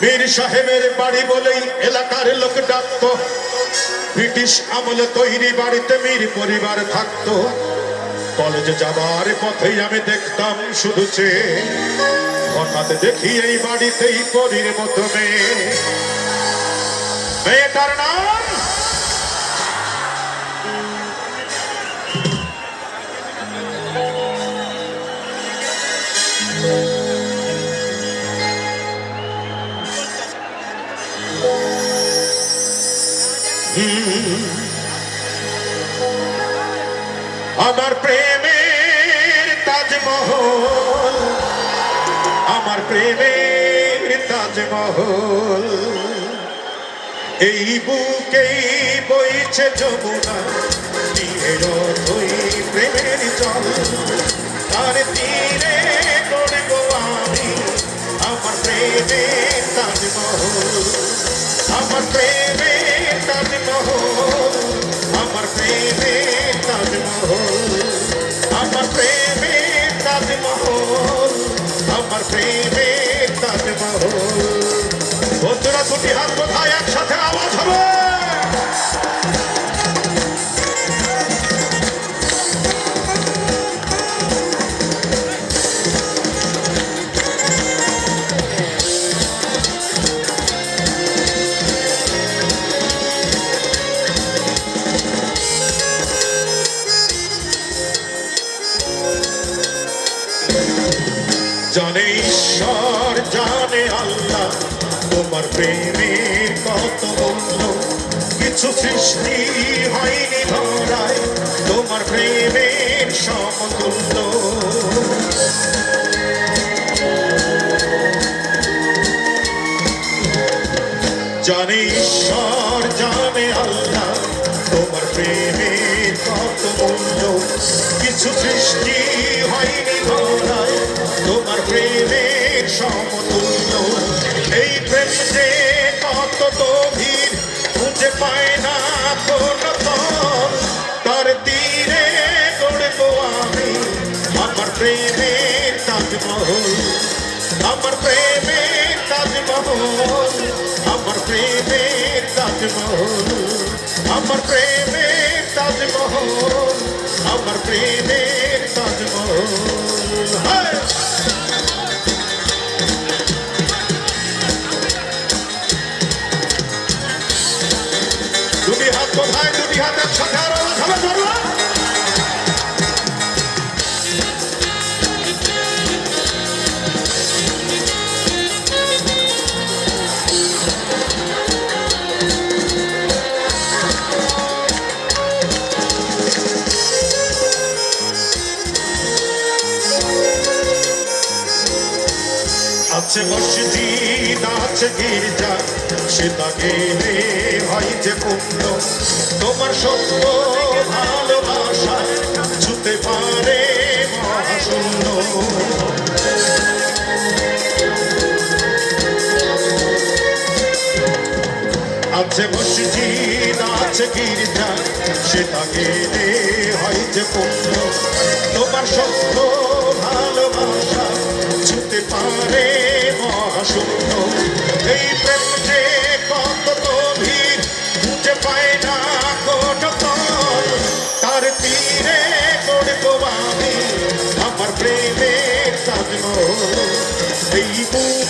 মীর সাহেবের বাড়ি বলেই এলাকার লোক ডাকত। ব্রিটিশ আমলে তৈরি বাড়িতে মীর পরিবার থাকতো। কলেজে যাবার পথেই আমি দেখতাম শুধু চেয়ে হঠাৎ দেখি এই বাড়িতেই পরীর মতো মেয়ে। মেয়েটার নাম? আমার প্রেমের তাজমহল আমার প্রেমের তাজমহল। এই বুকেই বইছে যমুনা নিয়ে ওই বন্ধুরা দুটি হাত কোথায়? একসাথে আওয়াজ হবে। জানে ঈশ্বর, জানে আল্লাহ। তোমার প্রেমের কত মূল্য কিছু সৃষ্টি হয়নি ধরায়। তোমার প্রেমের সমতুল্য। জানে ঈশ্বর, জানে আল্লাহ। তোমার প্রেমের কত মূল্য কিছু সৃষ্টি হয়নি ধরায়। তোমার প্রেমের সমতুল্য। এই প্রেম যে কত গভীর, খুঁজে পায় না কোন তার তীরে গড়বো আমি, আমার প্রেমের তাজমহল। আমার প্রেমের তাজমহল, আমার প্রেমের তাজমহল। আমার প্রেমের তাজমহল, আমার প্রেমের তাজমহল! দুটি হাত কোথায়? দুটি হাত একসাথে আরও হবে ধরো আছে মসজিদ, আছে গির্জা। সেটা গেলে হয় যে পুণ্য। তোমার সত্য ভালোবাসা ছুতে পারে মহাশূন্য। আছে মসজিদ, আছে গির্জা। সেটা গেলে হয় যে পুণ্য। তোমার সত্য ভালোবাসা মহাশূন্য এই প্রেম যে কত গভীর, খুঁজে পায় না কোন তল তার তীরে গড়বো আমি, আমার প্রেমের তাজমহল। এই বুকেই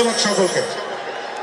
ধন্যবাদ সকলকে।